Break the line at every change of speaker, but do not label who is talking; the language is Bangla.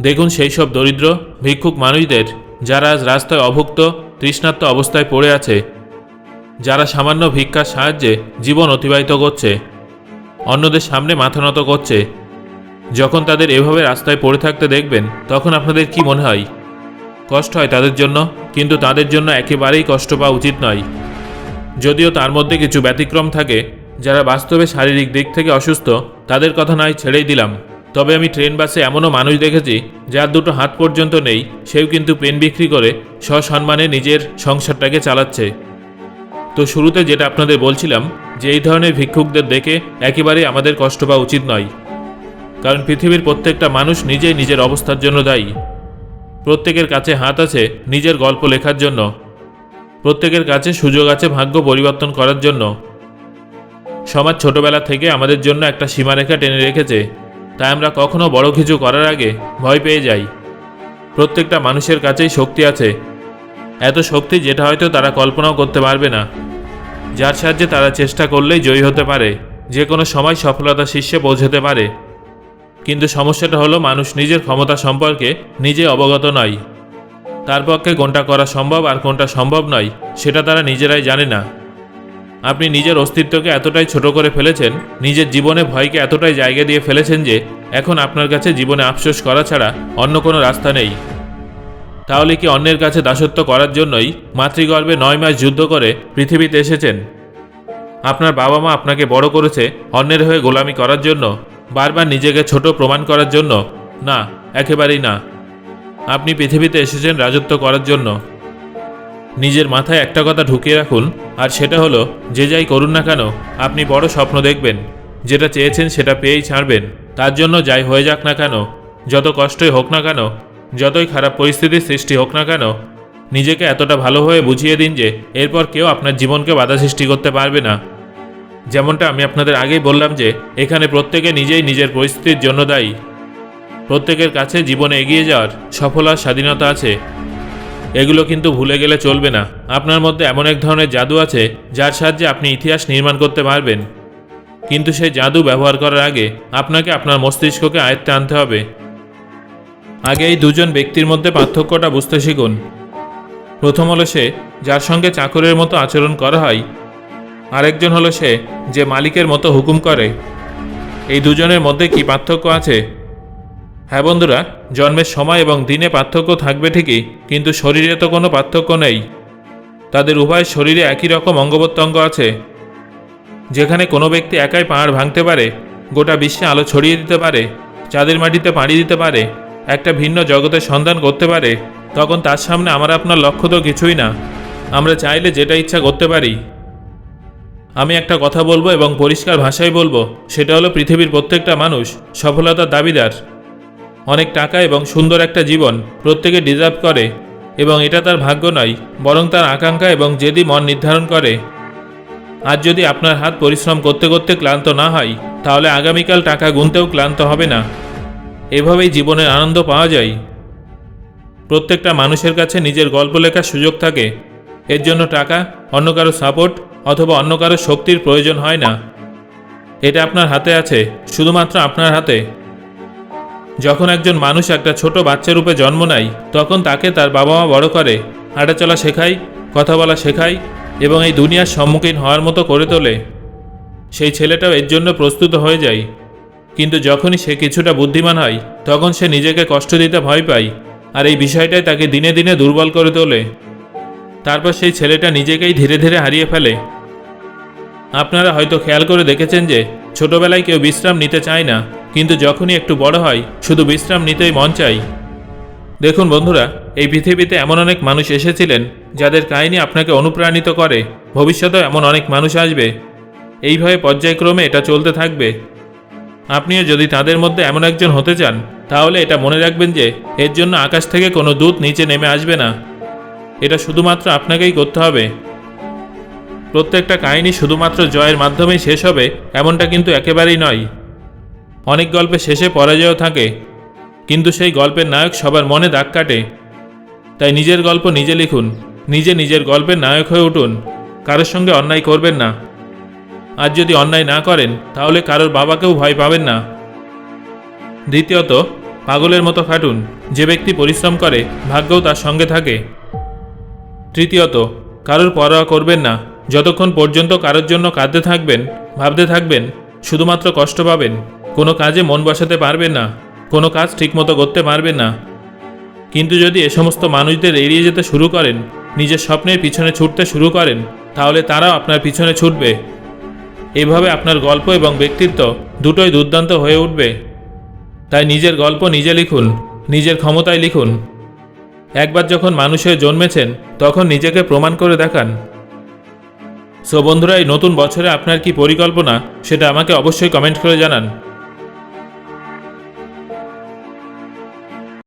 দেখুন সেই সব দরিদ্র, ভিক্ষুক মানুষদের যারা আজ রাস্তায় অভুক্ত, তৃষ্ণার্ত অবস্থায় পড়ে আছে, যারা সামান্য ভিক্ষার সাহায্যে জীবন অতিবাহিত করছে, অন্যদের সামনে মাথা নত করছে। যখন তাদের এভাবে রাস্তায় পড়ে থাকতে দেখবেন, তখন আপনাদের কি মনে হয়? কষ্ট হয় তাদের জন্য, কিন্তু তাদের জন্য একেবারেই কষ্ট পাওয়া উচিত নয়। যদিও তার মধ্যে কিছু ব্যতিক্রম থাকে, যারা বাস্তবে শারীরিক দিক থেকে অসুস্থ, তাদের কথা নয়, ছেড়েই দিলাম। তবে আমি ট্রেন বাসে এমনও মানুষ দেখেছি, যার দুটো হাত পর্যন্ত নেই, সেও কিন্তু পেন বিক্রি করে সসম্মানে নিজের সংসারটাকে চালাচ্ছে। তো শুরুতে যেটা আপনাদের বলছিলাম, যে এই ধরনের ভিক্ষুকদের দেখে একেবারেই আমাদের কষ্ট পাওয়া উচিত নয়। কারণ পৃথিবীর প্রত্যেকটা মানুষ নিজেই নিজের অবস্থার জন্য দায়ী। প্রত্যেকের কাছে হাত আছে নিজের গল্প লেখার জন্য। প্রত্যেকের কাছে সুযোগ আছে ভাগ্য পরিবর্তন করার জন্য। সমাজ ছোটবেলা থেকে আমাদের জন্য একটা সীমারেখা টেনে রেখেছে। তাই আমরা কখনো বড় কিছু করার আগে ভয় পেয়ে যাই। প্রত্যেকটা মানুষের কাছেই শক্তি আছে। এত শক্তি যেটা হয়তো তারা কল্পনাও করতে পারবে না। যার সাহায্যে তারা চেষ্টা করলেই জয়ী হতে পারে। যে কোনো সময় সফলতা শীর্ষে পৌঁছতে পারে। কিন্তু সমস্যাটা হলো মানুষ নিজের ক্ষমতা সম্পর্কে নিজে অবগত নয়। তার পক্ষে কোনটা করা সম্ভব আর কোনটা সম্ভব নয়, সেটা তারা নিজেরাই জানে না। আপনি নিজের অস্তিত্বকে এতটাই ছোট করে ফেলেছেন, নিজের জীবনে ভয়কে এতটাই জায়গা দিয়ে ফেলেছেন যে এখন আপনার কাছে জীবনে আফসোস করা ছাড়া অন্য কোনো রাস্তা নেই। তাহলে কি অন্যের কাছে দাসত্ব করার জন্যই মাতৃগর্ভে নয় মাস যুদ্ধ করে পৃথিবীতে এসেছেন? আপনার বাবা মা আপনাকে বড় করেছে অন্যের হয়ে গোলামি করার জন্য, বারবার নিজেকে ছোট প্রমাণ করার জন্য? না, একেবারেই না। আপনি পৃথিবীতে এসেছেন রাজত্ব করার জন্য। নিজের মাথায় একটা কথা ঢুকিয়ে রাখুন, আর সেটা হলো, যে যাই করুন না কেন, আপনি বড় স্বপ্ন দেখবেন। যেটা চেয়েছেন সেটা পেয়েই ছাড়বেন। তার জন্য যাই হয়ে যাক না কেন, যত কষ্টই হোক না কেন, যতই খারাপ পরিস্থিতির সৃষ্টি হোক না কেন, নিজেকে এতটা ভালোভাবে বুঝিয়ে দিন যে, এরপর কেউ আপনার জীবনকে বাধা সৃষ্টি করতে পারবে না। যেমনটা আমি আপনাদের আগেই বললাম যে, এখানে প্রত্যেকে নিজেই নিজের পরিস্থিতির জন্য দায়ী। প্রত্যেকের কাছে জীবনে এগিয়ে যাওয়ার সফল আর স্বাধীনতা আছে। এগুলো কিন্তু ভুলে গেলে চলবে না। আপনার মধ্যে এমন এক ধরনের জাদু আছে, যার সাহায্যে আপনি ইতিহাস নির্মাণ করতে পারবেন। কিন্তু সেই জাদু ব্যবহার করার আগে আপনাকে আপনার মস্তিষ্ককে আয়ত্তে আনতে হবে। আগে এই দুজন ব্যক্তির মধ্যে পার্থক্যটা বুঝতে শিখুন। প্রথম হলো সে, যার সঙ্গে চাকরের মতো আচরণ করা হয়। আরেকজন হলো সে, যে মালিকের মতো হুকুম করে। এই দুজনের মধ্যে কি পার্থক্য আছে? হ্যাঁ বন্ধুরা জন্মের সময় এবং দিনে পার্থক্য থাকবে ঠিকই, কিন্তু শরীরে তো কোনো পার্থক্য নেই। তাদের উভয় শরীরে একই রকম অঙ্গ প্রত্যঙ্গ আছে। যেখানে কোনো ব্যক্তি একাই পাহাড় ভাঙতে পারে, গোটা বিশ্বে আলো ছড়িয়ে দিতে পারে, চাঁদের মাটিতে পাড়ি দিতে পারে, একটা ভিন্ন জগতের সন্ধান করতে পারে, তখন তার সামনে আমার আপনার লক্ষ্য তো কিছুই না। আমরা চাইলে যেটা ইচ্ছা করতে পারি। আমি একটা কথা বলব এবং পরিষ্কার ভাষায় বলব, সেটা হলো পৃথিবীর প্রত্যেকটা মানুষ সফলতার দাবিদার। অনেক টাকা এবং সুন্দর একটা জীবন প্রত্যেকে ডিজার্ভ করে, এবং এটা তার ভাগ্য নয়, বরং তার আকাঙ্ক্ষা এবং জেদি মন নির্ধারণ করে। আজ যদি আপনার হাত পরিশ্রম করতে করতে ক্লান্ত না হয়, তাহলে আগামীকাল টাকা গুনতেও ক্লান্ত হবে না। এভাবেই জীবনের আনন্দ পাওয়া যায়। প্রত্যেকটা মানুষের কাছে নিজের গল্প লেখার সুযোগ থাকে। এর জন্য টাকা, অন্য কারও সাপোর্ট অথবা অন্য কারও শক্তির প্রয়োজন হয় না। এটা আপনার হাতে আছে, শুধুমাত্র আপনার হাতে। যখন একজন মানুষ একটা ছোট বাচ্চা রূপে জন্ম নেয়, তখন তাকে তার বাবা মা বড় করে, হাঁটাচলা শেখায়, কথা বলা শেখায় এবং এই দুনিয়ার সম্মুখীন হওয়ার মতো করে তোলে। সেই ছেলেটাও এর জন্য প্রস্তুত হয়ে যায়। কিন্তু যখনই সে কিছুটা বুদ্ধিমান হয়, তখন সে নিজেকে কষ্ট দিতে ভয় পায় আর এই বিষয়টাই তাকে দিনে দিনে দুর্বল করে তোলে। তারপর সেই ছেলেটা নিজেকেই ধীরে ধীরে হারিয়ে ফেলে। আপনারা হয়তো খেয়াল করে দেখেছেন যে, ছোটবেলায় কেউ বিশ্রাম নিতে চায় না। কিন্তু যখনই একটু বড় হয়, শুধু বিশ্রাম নিতেই মন চাই। দেখুন বন্ধুরা, এই পৃথিবীতে এমন অনেক মানুষ এসেছিলেন, যাদের কাহিনী আপনাকে অনুপ্রাণিত করে। ভবিষ্যতেও এমন অনেক মানুষ আসবে। এইভাবে পর্যায়ক্রমে এটা চলতে থাকবে। আপনিও যদি তাদের মধ্যে এমন একজন হতে চান, তাহলে এটা মনে রাখবেন যে, এর জন্য আকাশ থেকে কোনো দূত নিচে নেমে আসবে না। এটা শুধুমাত্র আপনাকেই করতে হবে। প্রত্যেকটা কাহিনী শুধুমাত্র জয়ের মাধ্যমেই শেষ হবে, এমনটা কিন্তু একেবারেই নয়। অনেক গল্পে শেষে পরাজয় থাকে, কিন্তু সেই গল্পের নায়ক সবার মনে দাগ কাটে। তাই নিজের গল্প নিজে লিখুন, নিজে নিজের গল্পের নায়ক হয়ে উঠুন, কারোর সঙ্গে অন্যায় করবেন না। আর যদি অন্যায় না করেন, তাহলে কারোর বাবাকেও ভয় পাবেন না। দ্বিতীয়ত, পাগলের মতো খাটুন, যে ব্যক্তি পরিশ্রম করে, ভাগ্যও তার সঙ্গে থাকে। তৃতীয়ত, কারোর পরোয়া করবেন না, যতক্ষণ পর্যন্ত কারোর জন্য কাঁদতে থাকবেন, ভাবতে থাকবেন, শুধুমাত্র কষ্ট পাবেন। কোনো কাজে মন বসাতে পারবেন না, কোনো কাজ ঠিকমতো করতে পারবেন না। কিন্তু যদি এ সমস্ত মানুষদের এড়িয়ে যেতে শুরু করেন, নিজের স্বপ্নের পিছনে ছুটতে শুরু করেন, তাহলে তারাও আপনার পিছনে ছুটবে। এভাবে আপনার গল্প এবং ব্যক্তিত্ব দুটোই দুর্দান্ত হয়ে উঠবে। তাই নিজের গল্প নিজে লিখুন, নিজের ক্ষমতায় লিখুন। একবার যখন মানুষ হয়ে জন্মেছেন, তখন নিজেকে প্রমাণ করে দেখান। সো বন্ধুরা, এই নতুন বছরে আপনার কি পরিকল্পনা, সেটা আমাকে অবশ্যই কমেন্ট করে জানান।